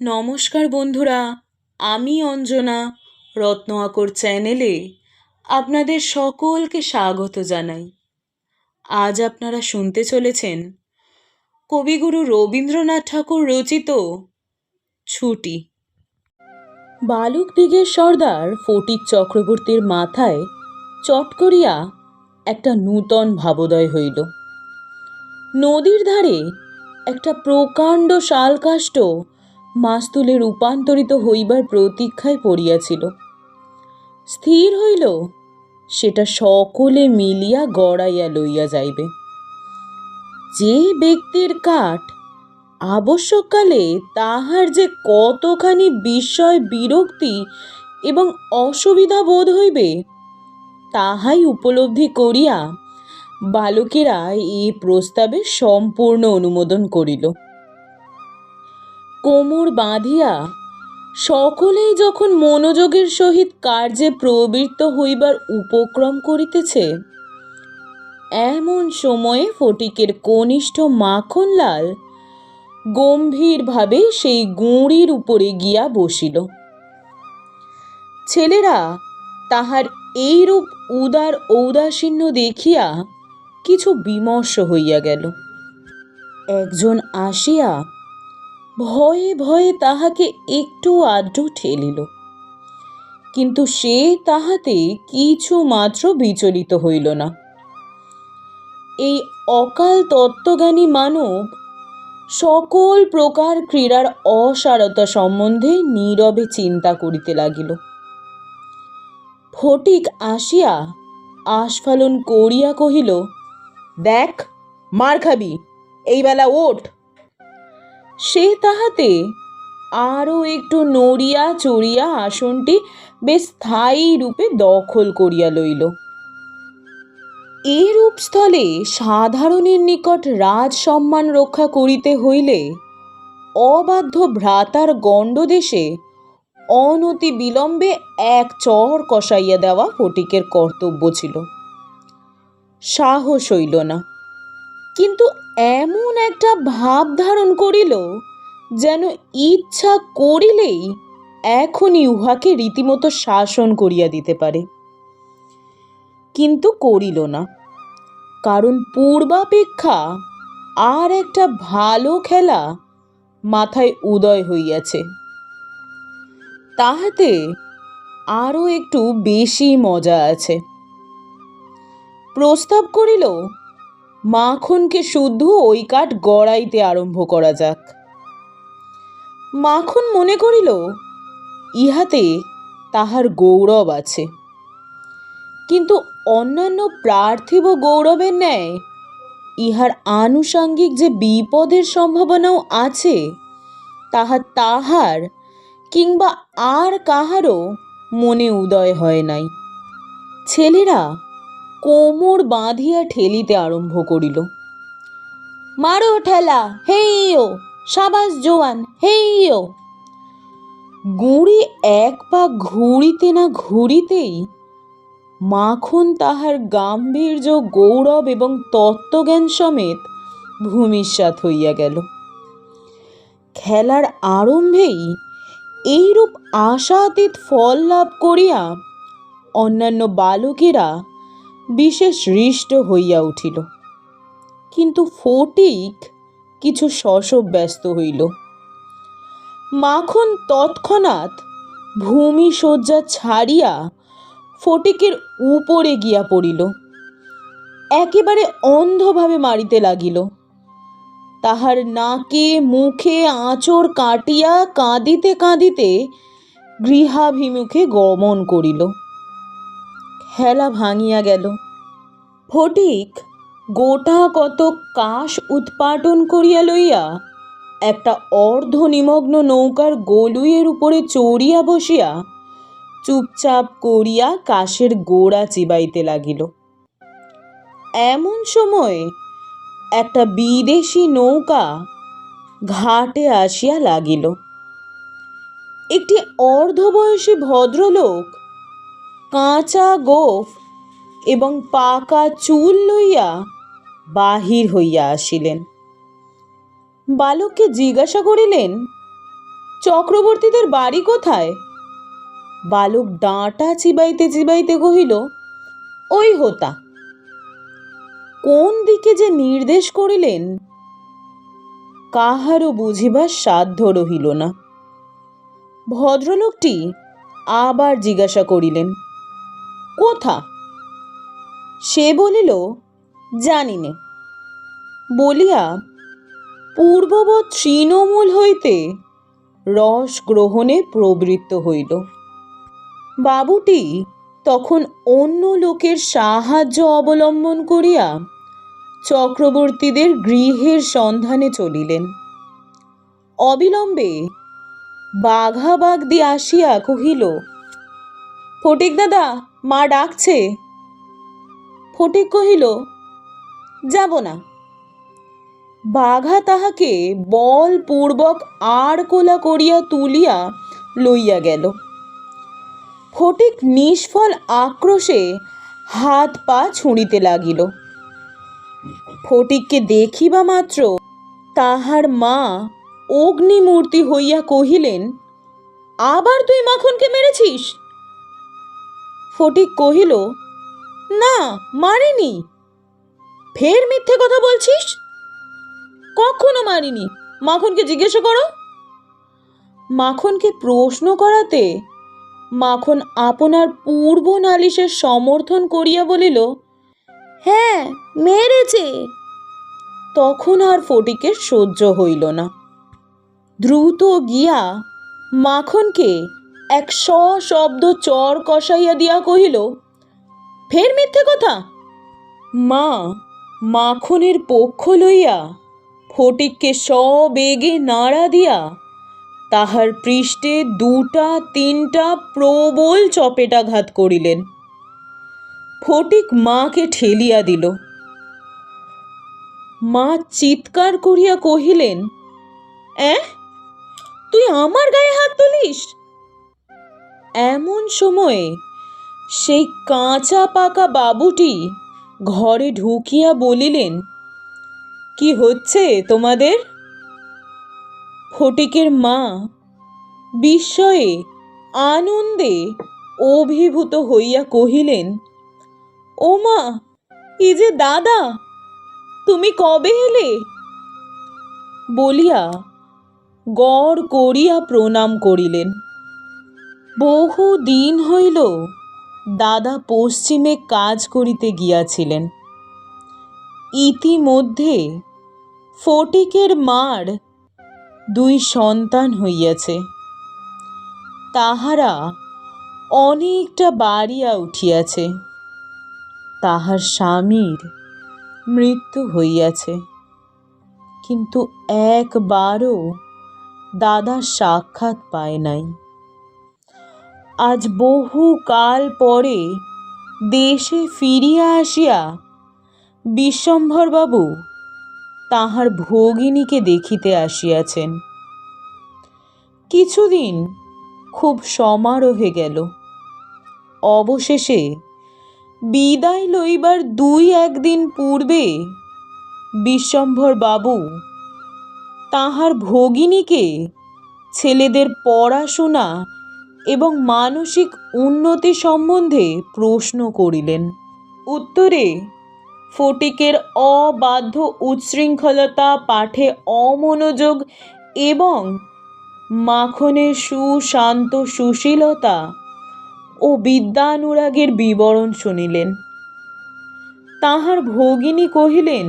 নমস্কার বন্ধুরা, আমি অঞ্জনা, রত্ন আকর চ্যানেলে আপনাদের সকলকে স্বাগত জানাই। আজ আপনারা শুনতে চলেছেন কবিগুরু রবীন্দ্রনাথ ঠাকুর রচিত ছুটি। বালুক দিগের সর্দার ফটিক চক্রবর্তীর মাথায় চট করিয়া একটা নূতন ভাবোদয় হইল। নদীর ধারে একটা প্রকাণ্ড শালকাষ্ট মাস্তুলে রূপান্তরিত হইবার প্রতীক্ষায় পড়িয়াছিল। স্থির হইল, সেটা সকলে মিলিয়া গড়াইয়া লইয়া যাইবে। যে ব্যক্তির কাঠ আবশ্যককালে তাহার যে কতখানি বিস্ময় বিরক্তি এবং অসুবিধা বোধ হইবে, তাহাই উপলব্ধি করিয়া বালকেরা এই প্রস্তাবে সম্পূর্ণ অনুমোদন করিল। কোমর বাঁধিয়া সকলেই যখন মনোযোগের সহিত কার্যে প্রবৃত্ত হইবার উপক্রম করিতেছে, এমন সময়ে ফটিকের কনিষ্ঠ মাখনলাল গম্ভীরভাবে সেই গুঁড়ির উপরে গিয়া বসিল। ছেলেরা, তাহার এইরূপ উদার ঔদাসীন্য দেখিয়া কিছু বিমর্ষ হইয়া গেল। একজন আসিয়া ভয়ে ভয়ে তাহাকে একটু আড্ডু ঠেলিল। কিন্তু সে তাহাতে কিছু মাত্র বিচলিত হইল না। এই অকাল তত্ত্বজ্ঞানী মানব সকল প্রকার ক্রীড়ার অসারতা সম্বন্ধে নীরবে চিন্তা করিতে লাগিল। ফটিক আসিয়া আস্ফালন করিয়া কহিল, দেখ, মার খাবি, এই বেলা ওঠ। সে তাহাতে আরও একটু নড়িয়া চড়িয়া আসনটি বেশ স্থায়ী রূপে দখল করিয়া লইল। এরূপ স্থলে সাধারণের নিকট রাজ সম্মান রক্ষা করিতে হইলে অবাধ্য ভ্রাতার গণ্ডদেশে অনতি বিলম্বে এক চর কষাইয়া দেওয়া ফটিকের কর্তব্য ছিল। সাহস হইল না। কিন্তু এমন একটা ভাব ধারণ করিল যেন ইচ্ছা করিলেই এখনই উহাকে রীতিমতো শাসন করিয়া দিতে পারে। কিন্তু করিল না। কারণ পূর্বাপেক্ষা আর একটা ভালো খেলা মাথায় উদয় হইয়াছে। তাহাতে আরও একটু বেশি মজা আছে। প্রস্তাব করিল মাখনকে শুদ্ধ ওই কাঠ গড়াইতে আরম্ভ করা যাক। মাখন মনে করিল, ইহাতে তাহার গৌরব আছে। কিন্তু অন্যান্য পার্থিব গৌরবের ন্যায় ইহার আনুষাঙ্গিক যে বিপদের সম্ভাবনাও আছে, তাহা তাহার কিংবা আর কাহারও মনে উদয় হয় নাই। ছেলেরা কোমর বাঁধিয়া ঠেলিতে আরম্ভ করিল। মারো ঠেলা হেইও সাবাস জোয়ান হেইও গুঁড়ি এক পা ঘুরিতে না ঘুরিতেই মাখন তাহার গাম্ভীর্য, গৌরব এবং তত্ত্বজ্ঞান সমেত ভূমিষ্যাত হইয়া গেল। খেলার আরম্ভেই এইরূপ আশাতীত ফল লাভ করিয়া অন্যান্য বালকেরা বিশেষ হৃষ্ট হইয়া উঠিল। কিন্তু ফটিক কিছু শশব ব্যস্ত হইল। মাখন তৎক্ষণাৎ ভূমি শয্যা ছাড়িয়া ফটিকের উপরে গিয়া পড়িল। একেবারে অন্ধভাবে মারিতে লাগিল। তাহার নাকে মুখে আঁচড় কাটিয়া কাঁদিতে কাঁদিতে গৃহাভিমুখে গমন করিল। হেলা ভাঙিয়া গেল। ফটিক গোটা কত কাশ উৎপাটন করিয়া লইয়া একটা অর্ধ নিমগ্ন নৌকার গলুইয়ের উপরে চড়িয়া বসিয়া চুপচাপ করিয়া কাশের গোড়া চিবাইতে লাগিল। এমন সময় একটা বিদেশি নৌকা ঘাটে আসিয়া লাগিল। একটি অর্ধবয়সী ভদ্রলোক কাঁচা গোফ এবং পাকা চুল লইয়া বাহির হইয়া আসিলেন। বালককে জিজ্ঞাসা করিলেন, চক্রবর্তীদের বাড়ি কোথায়? বালক ডাঁটা চিবাইতে চিবাইতে কহিল, ওই হোতা। কোন দিকে যে নির্দেশ করিলেন, কাহারও বুঝিবার সাধ্য রহিল না। ভদ্রলোকটি আবার জিজ্ঞাসা করিলেন কোথা? সে বলিল জানি নে বলিয়া, পূর্ববৎ তৃণমূল হইতে রস গ্রহণে প্রবৃত্ত হইল। বাবুটি তখন অন্য লোকের সাহায্য অবলম্বন করিয়া চক্রবর্তীদের গৃহের সন্ধানে চলিলেন। অবিলম্বে বাঘা বাঘাবাগদি আসিয়া কহিল ফটিক দাদা মা ডাকছে। ফটিক কহিল, যাব না। বাঘা তাহাকে বলপূর্বক আর কোলা করিয়া তুলিয়া লইয়া গেল। ফটিক নিষ্ফল আক্রোশে হাত পা ছুঁড়িতে লাগিল। ফটিককে দেখিবা মাত্র তাহার মা অগ্নিমূর্তি হইয়া কহিলেন, আবার তুই মাখনকে মেরেছিস? ফটিক কহিল, না, মারিনি। ফের মিথ্যে কথা বলছিস? কখনো মারিনি। মাখনকে জিজ্ঞাসা করো। মাখনকে প্রশ্ন করাতে মাখন আপনার পূর্ব নালিশের সমর্থন করিয়া বলিল হ্যাঁ মেরেছে। তখন আর ফটিকের সহ্য হইল না। দ্রুত গিয়া মাখনকে এক শব্দ চর কষাইয়া দিয়া কহিল, ফের মিথ্যে কথা? মা, মাখনের পক্ষ লইয়া, ফটিককে সবেগে নাড়া দিয়া, তাহার পৃষ্ঠে দুটা, তিনটা প্রবল চপেটাঘাত করিলেন। ফটিক মাকে ঠেলিয়া দিল। মা চিৎকার করিয়া কহিলেন, অ্যাঁ? তুই আমার গায়ে হাত তুলিস? এমন সময়ে সেই কাঁচা পাকা বাবুটি ঘরে ঢুকিয়া বলিলেন, কি হচ্ছে তোমাদের? ফটিকের মা বিস্ময়ে আনন্দে অভিভূত হইয়া কহিলেন, ও মা, এ যে দাদা, তুমি কবে এলে? বলিয়া গড় করিয়া প্রণাম করিলেন। বহু দিন হইল দাদা পশ্চিমে কাজ করিতে গিয়াছিলেন। ইতিমধ্যে ফটিকের মার দুই সন্তান হইয়াছে। তাহারা অনেকটা বাড়িয়া উঠিয়াছে। তাহার স্বামীর মৃত্যু হইয়াছে। কিন্তু একবারও দাদা সাক্ষাৎ পায় নাই। আজ বহু কাল পরে দেশে ফিরিয়া আসিয়া বিশ্বম্ভরবাবু তাহার ভগিনীকে দেখিতে আসিয়াছেন। কিছুদিন খুব সমারোহে গেল। অবশেষে বিদায় লইবার দুই একদিন পূর্বে বিশ্বম্ভর বাবু তাহার ভগিনীকে ছেলেদের পড়াশোনা এবং মানসিক উন্নতি সম্বন্ধে প্রশ্ন করিলেন। উত্তরে, ফটিকের অবাধ্য উচ্ছৃঙ্খলতা পাঠে অমনোযোগ এবং মাখনের সুশান্ত সুশীলতা ও বিদ্যানুরাগের বিবরণ শুনিলেন। তাহার ভগিনী কহিলেন,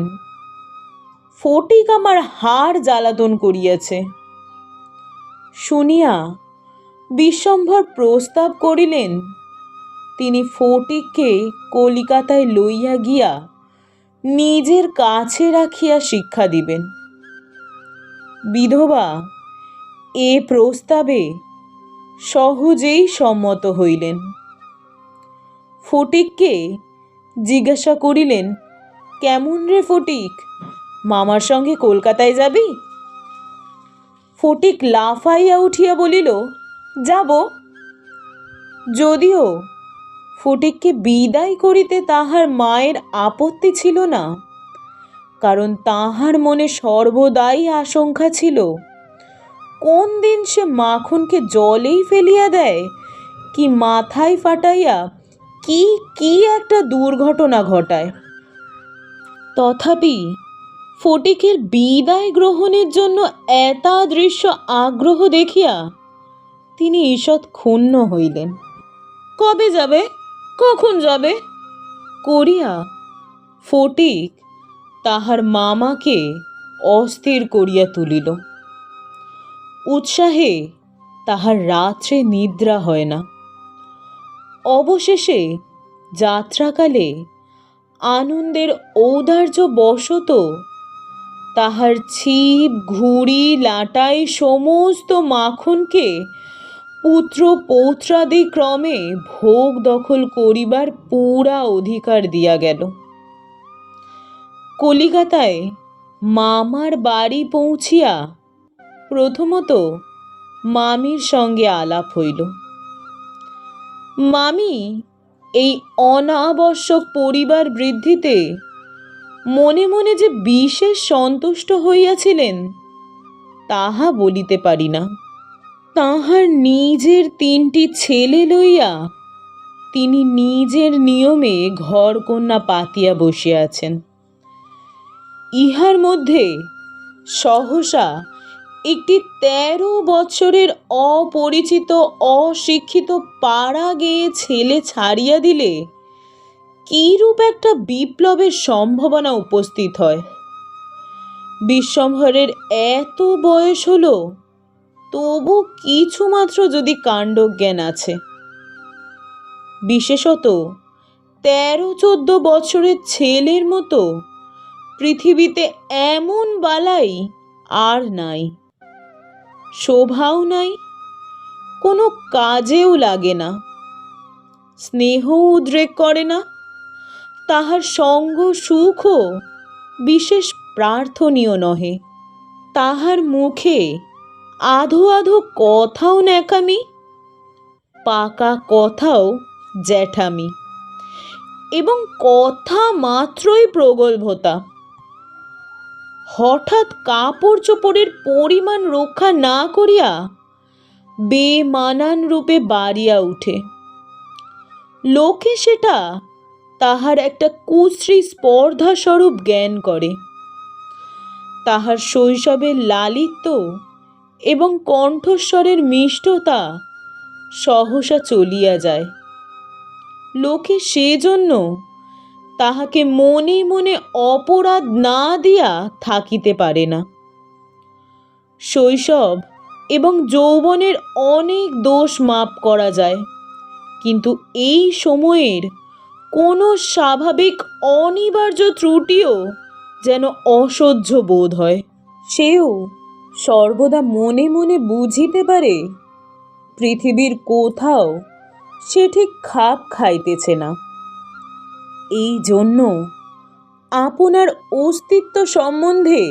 ফটিক আমার হাড় জ্বালাতন করিয়াছে। শুনিয়া বিশ্বম্ভর প্রস্তাব করিলেন। তিনি ফটিককে কলিকাতায় লইয়া গিয়া নিজের কাছে রাখিয়া শিক্ষা দিবেন। বিধবা, এ প্রস্তাবে সহজেই সম্মত হইলেন। ফটিককে জিজ্ঞাসা করিলেন, কেমন রে ফটিক, মামার সঙ্গে কলকাতায় যাবি? ফটিক লাফাইয়া উঠিয়া বলিল যাব। যদিও ফটিককে বিদায় করিতে তাহার মায়ের আপত্তি ছিল না, কারণ তাহার মনে সর্বদাই আশঙ্কা ছিল। কোন দিন সে মাখনকে জলেই ফেলিয়া দেয়, কি মাথায় ফাটাইয়া কি কি একটা দুর্ঘটনা ঘটায়। তথাপি ফটিকের বিদায় গ্রহণের জন্য এতাদৃশ্য আগ্রহ দেখিয়া তিনি ঈষৎ ক্ষুণ্ণ হইলেন। কবে যাবে? কখন যাবে? করিয়া ফটিক তাহার মামাকে অস্থির করিয়া তুলিল। উৎসাহে তাহার রাত্রে নিদ্রা হয় না। অবশেষে যাত্রাকালে আনন্দের ঔদার্য বশত তাহার ছিপ, ঘুড়ি, লাটাই, সমস্ত মাখনকে পুত্র পৌত্রাদি ক্রমে ভোগ দখল করিবার পুরা অধিকার দিয়া গেল। কলিকাতায় মামার বাড়ি পৌঁছিয়া প্রথমত মামির সঙ্গে আলাপ হইল। মামি, এই অনাবশ্যক পরিবার বৃদ্ধিতে মনে মনে যে বিশেষ সন্তুষ্ট হইয়াছিলেন, তাহা বলিতে পারি না। তাহার নিজের তিনটি ছেলে লইয়া তিনি নিজের নিয়মে ঘর কন্যা পাতিয়া বসিয়াছেন। ইহার মধ্যে সহসা একটি তেরো বছরের অপরিচিত, অশিক্ষিত পাড়া গেয়ে ছেলে ছাড়িয়া দিলে কিরূপ একটা বিপ্লবের সম্ভাবনা উপস্থিত হয়? বিশ্বম্ভরের এত বয়স হলো তবু কিছুমাত্র যদি কাণ্ডজ্ঞান আছে। বিশেষত তেরো চোদ্দ বছরের ছেলের মতো পৃথিবীতে এমন বালাই আর নাই। শোভাও নাই, কোনো কাজেও লাগে না। স্নেহ উদ্রেক করে না, তাহার সঙ্গ সুখও বিশেষ প্রার্থনীয় নহে। তাহার মুখে আধো আধো কথাও ন্যাকামি, পাকা কথাও জ্যাঠামি। এবং কথা মাত্রই প্রগল্ভতা। হঠাৎ কাপড় চোপড়ের পরিমাণ রক্ষা না করিয়া বেমানান রূপে বাড়িয়া উঠে। লোকে সেটা তাহার একটা কুশ্রী স্পর্ধা স্বরূপ জ্ঞান করে। তাহার শৈশবের লালিত্য এবং কণ্ঠস্বরের মিষ্টতা সহসা চলিয়া যায়। লোকে সেজন্য তাহাকে মনে মনে অপরাধ না দিয়া থাকিতে পারে না। শৈশব এবং যৌবনের অনেক দোষ মাপ করা যায়, কিন্তু এই সময়ের কোনো স্বাভাবিক অনিবার্য ত্রুটিও যেন অসহ্য বোধ হয়। সেও সর্বদা মনে মনে বুঝিতে পারে, পৃথিবীর কোথাও সে ঠিক খাপ খাইতেছে না। এই জন্য আপনার অস্তিত্ব সম্বন্ধে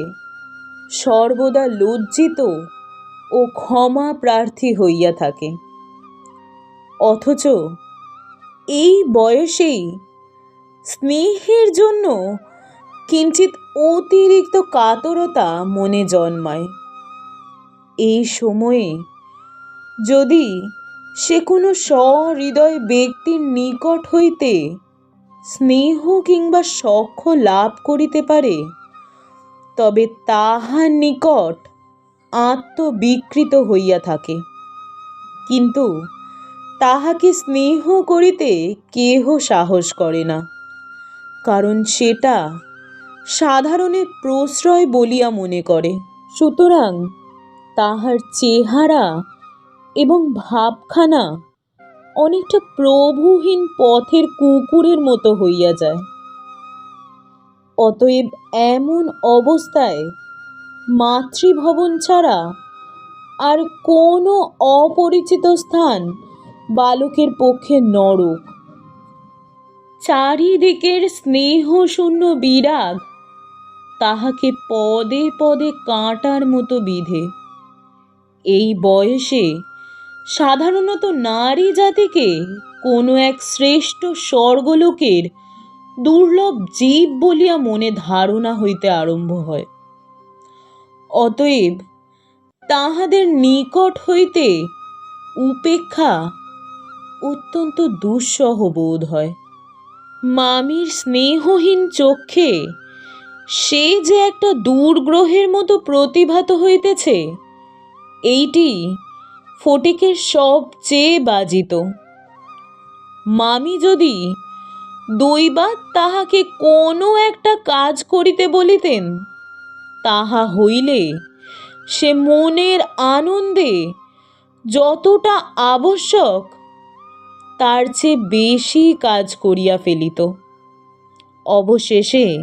সর্বদা লজ্জিত ও ক্ষমা প্রার্থী হইয়া থাকে। অথচ এই বয়সেই স্নেহের জন্য কিঞ্চিত অতিরিক্ত কাতরতা মনে জন্মায়। এই সময়ে যদি সে কোনো সহৃদয় ব্যক্তির নিকট হইতে স্নেহ কিংবা সখ্য লাভ করিতে পারে, তবে তাহার নিকট আত্মবিকৃত হইয়া থাকে। কিন্তু তাহাকে স্নেহ করিতে কেহ সাহস করে না, কারণ সেটা সাধারণের প্রশ্রয় বলিয়া মনে করে। সুতরাং তাহার চেহারা এবং ভাবখানা অনেকটা প্রভুহীন পথের কুকুরের মতো হইয়া যায়। অতএব এমন অবস্থায় মাতৃভবন ছাড়া আর কোনো অপরিচিত স্থান বালকের পক্ষে নরক। চারিদিকের স্নেহশূন্য বিরাগ তাহাকে পদে পদে কাঁটার মতো বিধে। এই বয়সে সাধারণত নারী জাতিকে কোনো এক শ্রেষ্ঠ স্বর্গলোকের দুর্লভ জীব বলিয়া মনে ধারণা হইতে আরম্ভ হয়। অতএব তাহাদের নিকট হইতে উপেক্ষা অত্যন্ত দুঃসহ বোধ হয়। মামির স্নেহহীন চক্ষে সে যে একটা দূরগ্রহের মতো প্রতিভাত হইতেছে এইটি ফটিকের সবচেয়ে বাজিত। মামি যদি দৈবাত তাহাকে কোনো একটা কাজ করিতে বলিতেন, তাহা হইলে সে মনের আনন্দে যতটা আবশ্যক, তার চেয়ে বেশি কাজ করিয়া ফেলিত। অবশেষে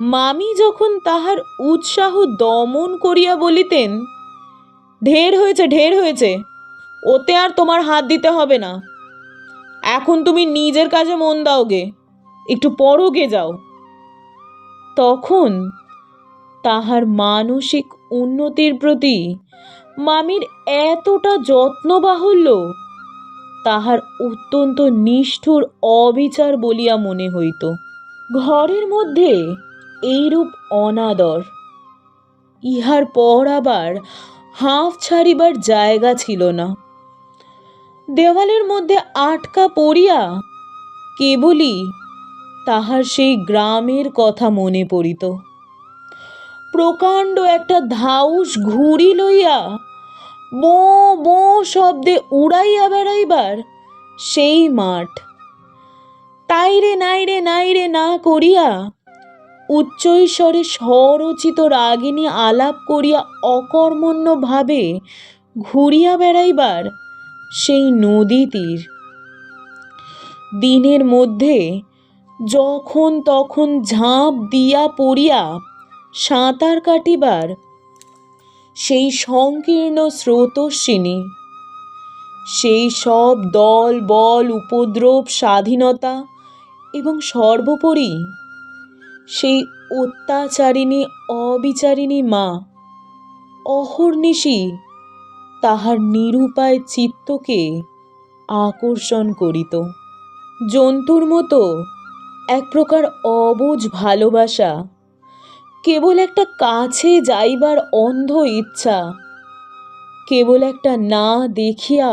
মামি যখন তাহার উৎসাহ দমন করিয়া বলিতেন ঢের হয়েছে ঢের হয়েছে। ওতে আর তোমার হাত দিতে হবে না। এখন তুমি নিজের কাজে মন দাও গে একটু পরগে যাও। তখন তাহার মানসিক উন্নতির প্রতি মামির এতটা যত্ন বাহুল্য, তাহার অত্যন্ত নিষ্ঠুর অবিচার বলিয়া মনে হইত। ঘরের মধ্যে এইরূপ অনাদর, ইহার পর আবার হাঁফ ছাড়িবার জায়গা ছিল না। দেওয়ালের মধ্যে আটকা পড়িয়া কেবলই তাহার সেই গ্রামের কথা মনে পড়িত। প্রকাণ্ড একটা ধাউস ঘুড়ি লইয়া বো বো শব্দে উড়াইয়া বেড়াইবার সেই মাঠ। তাইরে নাইরে নাইরে না করিয়া উচ্চৈস্বরে স্বরচিত রাগিনী আলাপ করিয়া অকর্মণ্যভাবে ঘুরিয়া বেড়াইবার সেই নদী তীর। দিনের মধ্যে যখন তখন ঝাঁপ দিয়া পড়িয়া সাঁতার কাটিবার সেই সংকীর্ণ স্রোতস্বিনী, সেই সব দল, বল, উপদ্রব, স্বাধীনতা এবং সর্বোপরি সেই অত্যাচারিণী অবিচারিণী মা। অহর্নিশি তাহার নিরুপায় চিত্তকে আকর্ষণ করিত। জন্তুর মতো এক প্রকার অবুঝ ভালোবাসা, কেবল একটা কাছে যাইবার অন্ধ ইচ্ছা, কেবল একটা না দেখিয়া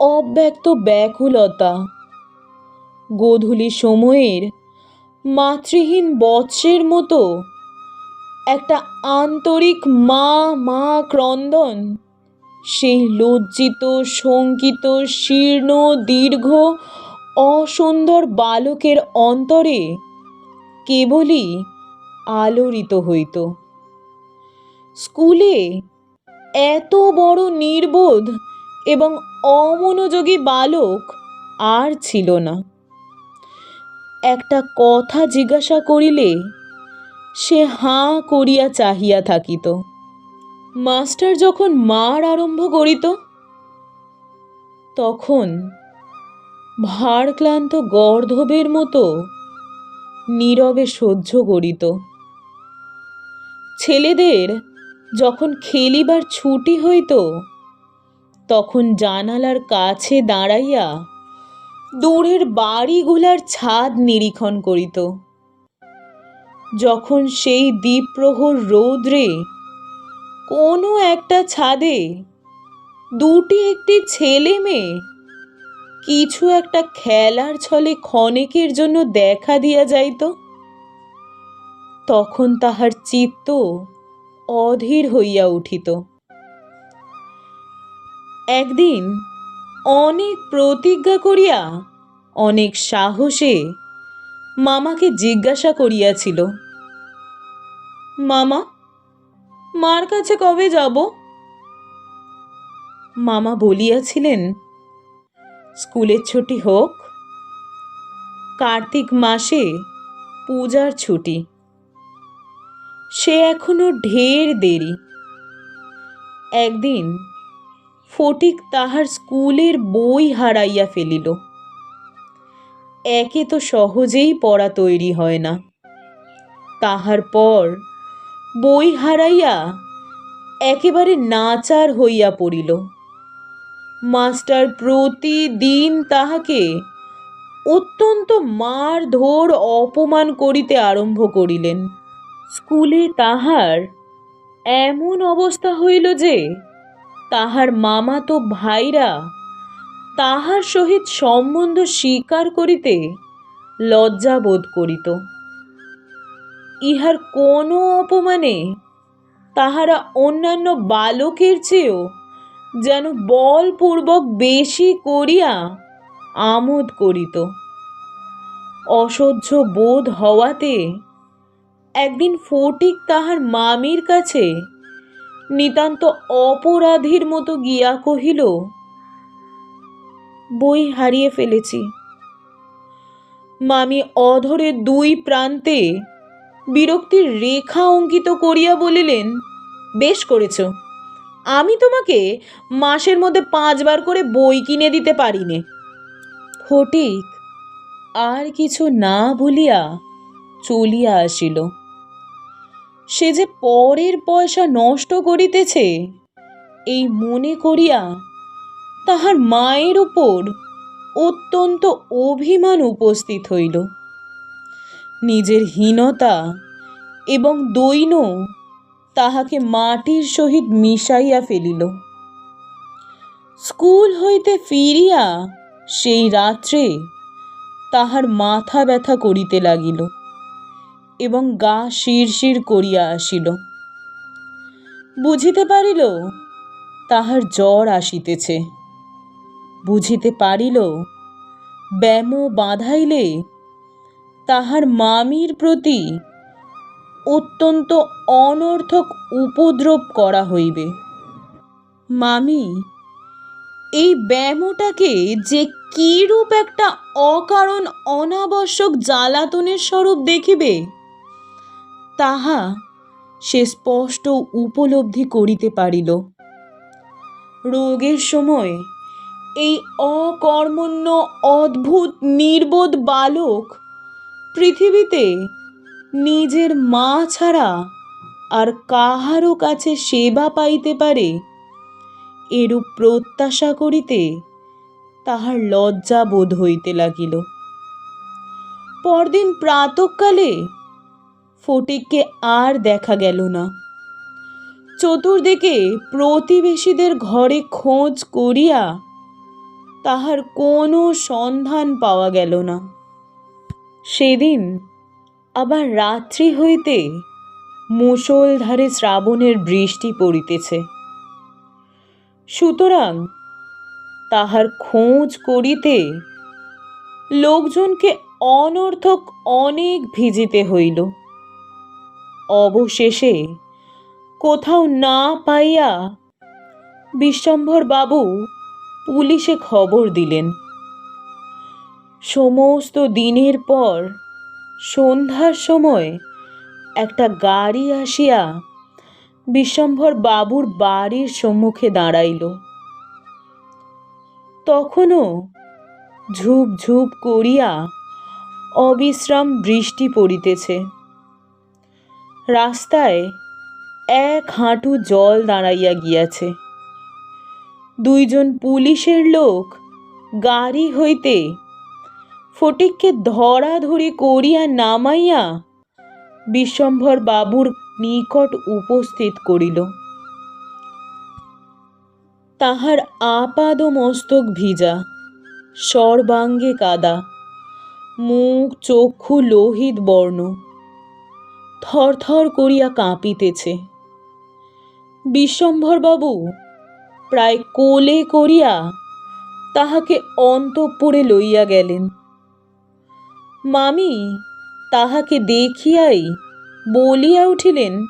অব্যক্ত ব্যাকুলতা। গোধূলি সময়ের মাতৃহীন বৎসের মতো। একটা আন্তরিক মা মা ক্রন্দন। সেই লজ্জিত, শঙ্কিত, শীর্ণ, দীর্ঘ, অসুন্দর বালকের অন্তরে কেবলই আলোড়িত হইত। স্কুলে এত বড় নির্বোধ এবং অমনোযোগী বালক আর ছিল না। একটা কথা জিজ্ঞাসা করিলে সে হাঁ করিয়া চাহিয়া থাকিত। মাস্টার যখন মার আরম্ভ করিত, তখন ভারক্লান্ত গর্ধবের মতো নীরবে সহ্য করিত। ছেলেদের যখন খেলিবার ছুটি হইত, তখন জানালার কাছে দাঁড়াইয়া দূরের বাড়িগুলার ছাদ নিরীক্ষণ করিত। যখন সেই দ্বীপ্রহর রৌদ্রে কোনো একটা ছাদে দুটি একটি ছেলে মেয়ে কিছু একটা খেলার ছলে ক্ষণেকের জন্য দেখা দিয়া যাইত, তখন তাহার চিত্ত অধীর হইয়া উঠিত। একদিন অনেক প্রতিজ্ঞা করিয়া, অনেক সাহসে মামাকে জিজ্ঞাসা করিয়াছিল। মামা, মার কাছে কবে যাব? মামা বলিয়াছিলেন, স্কুলের ছুটি হোক, কার্তিক মাসে পূজার ছুটি। সে এখনও ঢের দেরি। একদিন ফটিক তাহার স্কুলের বই হারাইয়া ফেলিল। একে তো সহজেই পড়া তৈরি হয় না। তাহার পর বই হারাইয়া একেবারে নাচার হইয়া পড়িল। মাস্টার প্রতিদিন তাহাকে অত্যন্ত মার মারধর অপমান করিতে আরম্ভ করিলেন। স্কুলে তাহার এমন অবস্থা হইল যে তাহার মামাতো ভাইরা। তাহার সহিত সম্বন্ধ স্বীকার করিতে লজ্জা বোধ করিত। ইহার কোনো অপমানে তাহারা অন্যান্য বালকের চেয়েও যেন বলপূর্বক বেশি করিয়া আমোদ করিত। অসহ্য বোধ হওয়াতে একদিন ফটিক তাহার মামির কাছে নিতান্ত অপরাধীর মতো গিয়া কহিল, বই হারিয়ে ফেলেছি। মামি অধরে দুই প্রান্তে বিরক্তির রেখা অঙ্কিত করিয়া বলিলেন, বেশ করেছ। আমি তোমাকে মাসের মধ্যে পাঁচবার করে বই কিনে দিতে পারিনে। ফটিক, আর কিছু না বলিয়া চলিয়া আসিল। সে যে পরের পয়সা নষ্ট করিতেছে, এই মনে করিয়া তাহার মায়ের উপর অত্যন্ত অভিমান উপস্থিত হইল। নিজের হীনতা এবং দৈন তাহাকে মাটির সহিত মিশাইয়া ফেলিল। স্কুল হইতে ফিরিয়া সেই রাত্রে তাহার মাথা ব্যথা করিতে লাগিল। এবং গা শিরশির করিয়া আসিল। বুঝিতে পারিল, তাহার জ্বর আসিতেছে। বুঝিতে পারিল, ব্যাম বাঁধাইলে তাহার মামির প্রতি অত্যন্ত অনর্থক উপদ্রব করা হইবে। মামি, এই ব্যামোটাকে যে কিরূপ একটা অকারণ অনাবশ্যক জ্বালাতনের স্বরূপ দেখিবে? তাহা সে স্পষ্ট উপলব্ধি করিতে পারিল। রোগের সময় এই অকর্মণ্য, অদ্ভুত, নির্বোধ বালক পৃথিবীতে নিজের মা ছাড়া আর কাহারও কাছে সেবা পাইতে পারে, এরূপ প্রত্যাশা করিতে তাহার লজ্জা বোধ হইতে লাগিল। পরদিন প্রাতকালে ফটিককে আর দেখা গেল না। চতুর্দিকে প্রতিবেশীদের ঘরে খোঁজ করিয়া তাহার কোনো সন্ধান পাওয়া গেল না। সেদিন আবার রাত্রি হইতে মুষলধারে শ্রাবণের বৃষ্টি পড়িতেছে। সুতরাং তাহার খোঁজ করিতে লোকজনকে অনর্থক অনেক ভিজিতে হইল। অবশেষে। কোথাও না পাইয়া বিশ্বম্ভর বাবু পুলিশে খবর দিলেন। সমস্ত দিনের পর সন্ধ্যার সময় একটা গাড়ি আসিয়া বিশ্বম্ভর বাবুর বাড়ির সম্মুখে দাঁড়াইল। তখনও ঝুপ ঝুপ করিয়া অবিশ্রাম বৃষ্টি পড়িতেছে। রাস্তায় এক হাঁটু জল দাঁড়াইয়া গিয়াছে। দুইজন পুলিশের লোক গাড়ি হইতে ফটিককে ধরাধরি করিয়া নামাইয়া বিশ্বম্ভর বাবুর নিকট উপস্থিত করিল। তাহার আপাদ মস্তক ভিজা, সর্বাঙ্গে কাদা, মুখ, চক্ষু লোহিত বর্ণ। থরথর করিয়া কাঁপিতেছে। বিশ্বম্ভরবাবু, প্রায় কোলে করিয়া তাহাকে অন্তঃপুরে লইয়া গেলেন। মামি, তাহাকে দেখিয়াই বলিয়া উঠিলেন,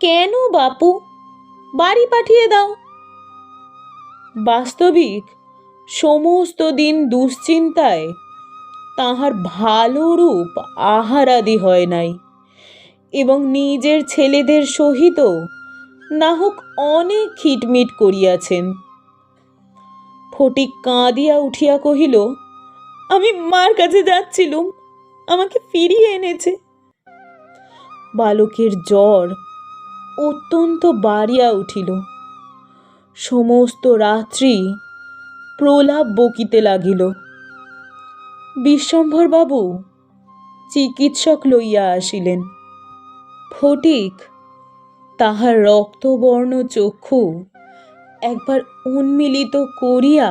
কেন বাপু? বাড়ি পাঠিয়ে দাও। বাস্তবিক সমস্ত দিন দুশ্চিন্তায় তাহার ভালো রূপ আহারাদি হয় নাই। এবং নিজের ছেলেদের সহিত না হোক অনেক খিটমিট করিয়াছেন। ফটিক কাঁদিয়া উঠিয়া কহিল, আমি মার কাছে যাচ্ছিলুম, আমাকে ফিরিয়ে এনেছে। বালকের জ্বর অত্যন্ত বাড়িয়া উঠিল। সমস্ত রাত্রি প্রলাপ বকিতে লাগিল। বিশ্বম্ভরবাবু চিকিৎসক লইয়া আসিলেন। ফটিক, তাহার রক্তবর্ণ চক্ষু একবার উন্মিলিত করিয়া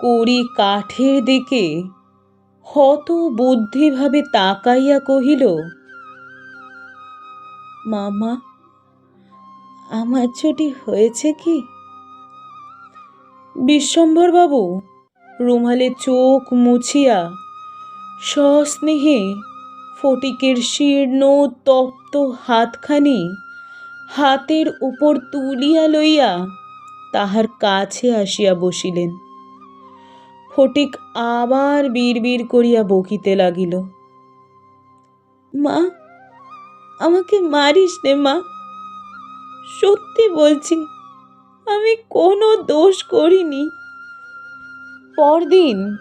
করি কাঠের দিকে হত বুদ্ধিভাবে তাকাইয়া কহিল, মামা, আমার ছুটি হয়েছে কি? বিশ্বম্ভরবাবু রুমালে চোখ মুছিয়া সস্নেহে ফটিকের শীর্ণ তপ্ত হাতখানি হাতের উপর তুলিয়া লইয়া তাহার কাছে আসিয়া বসিলেন। ফটিক আবার বিড়বিড় করিয়া বকিতে লাগিল। মা, আমাকে মারিস নে মা। সত্যি বলছি, আমি কোনো দোষ করিনি। পরদিন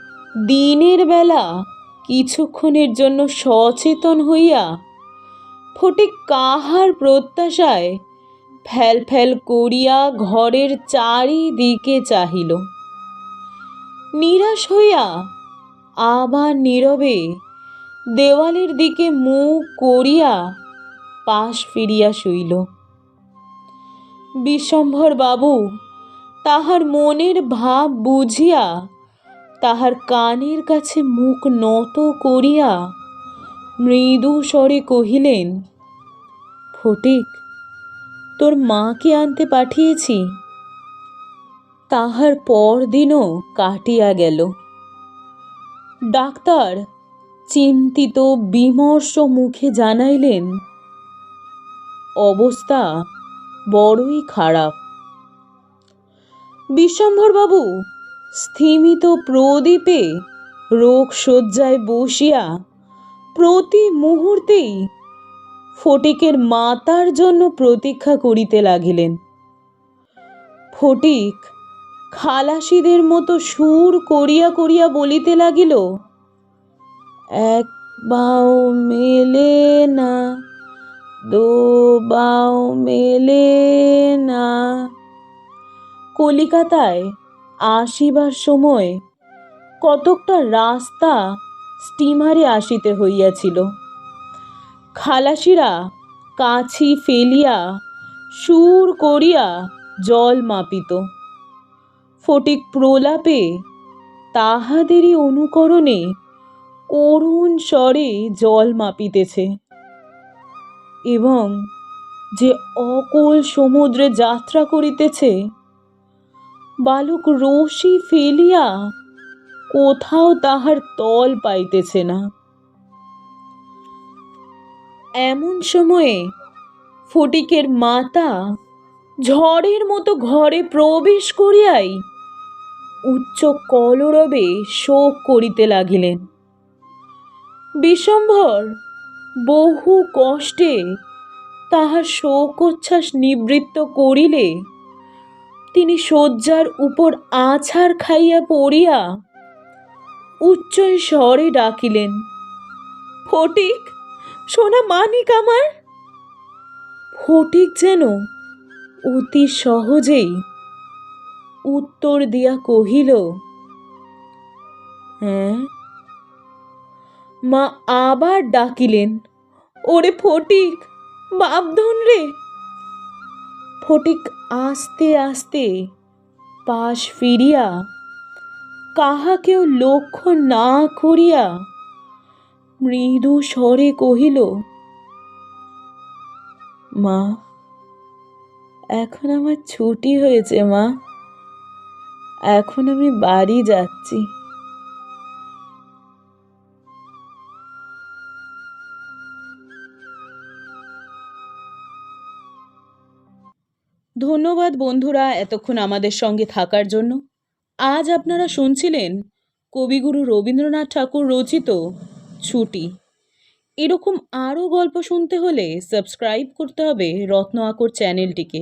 দিনের বেলা কিছুক্ষণের জন্য সচেতন হইয়া ফটিক কাহার প্রত্যাশায় ফ্যাল ফ্যাল করিয়া ঘরের চারিদিকে চাহিল। নিরাশ হইয়া আবার নীরবে দেওয়ালের দিকে মুখ করিয়া পাশ ফিরিয়া শুইল। বিশ্বম্ভর বাবু তাহার মনের ভাব বুঝিয়া তাহার কানের কাছে মুখ নত করিয়া মৃদু স্বরে কহিলেন, ফটিক, তোর মাকে আনতে পাঠিয়েছি। তাহার পরদিনও কাটিয়া গেল। ডাক্তার চিন্তিত বিমর্ষ মুখে জানাইলেন, অবস্থা বড়ই খারাপ। বিশ্বম্ভরবাবু স্থিমিত প্রদীপে রোগ শয্যায় বসিয়া প্রতি মুহূর্তেই ফটিকের মাতার জন্য প্রতীক্ষা করিতে লাগিলেন। ফটিক খালাসিদের মতো সুর করিয়া করিয়া বলিতে লাগিল, এক বাও মেলে না, দো বাও মেলে না। কলিকাতায় আসিবার সময় কতকটা রাস্তা স্টিমারে আসিতে হইয়াছিল। খালাসিরা কাছি ফেলিয়া সুর করিয়া জল মাপিত। ফটিক প্রলাপে তাহাদেরই অনুকরণে করুণ স্বরে জল মাপিতেছে এবং যে অকল সমুদ্রে যাত্রা করিতেছে বালক রশি ফেলিয়া কোথাও তাহার তল পাইতেছে না। এমন সময়ে ফটিকের মাতা ঝড়ের মতো ঘরে প্রবেশ করিয়াই উচ্চ কলরবে শোক করিতে লাগিলেন। বিশ্বম্ভর বহু কষ্টে তাহার শোকোচ্ছ্বাস নিবৃত্ত করিলে তিনি শয্যার উপর আছাড় খাইয়া পড়িয়া উচ্চ স্বরে ডাকিলেন, ফটিক, সোনা মানিক আমার? ফটিক যেন অতি সহজেই উত্তর দিয়া কহিল হ্যাঁ? মা আবার ডাকিলেন, ওরে ফটিক, বাপধন রে ফটিক আস্তে আস্তে পাশ ফিরিয়া কাহাকেও লক্ষ্য না করিয়া মৃদু স্বরে কহিল, মা, এখন আমার ছুটি হয়েছে, মা। এখন আমি বাড়ি যাচ্ছি। ধন্যবাদ বন্ধুরা এতক্ষণ আমাদের সঙ্গে থাকার জন্য। আজ আপনারা শুনছিলেন কবিগুরু রবীন্দ্রনাথ ঠাকুর রচিত ছুটি। এরকম আরও গল্প শুনতে হলে সাবস্ক্রাইব করতে হবে রত্ন আকর চ্যানেলটিকে।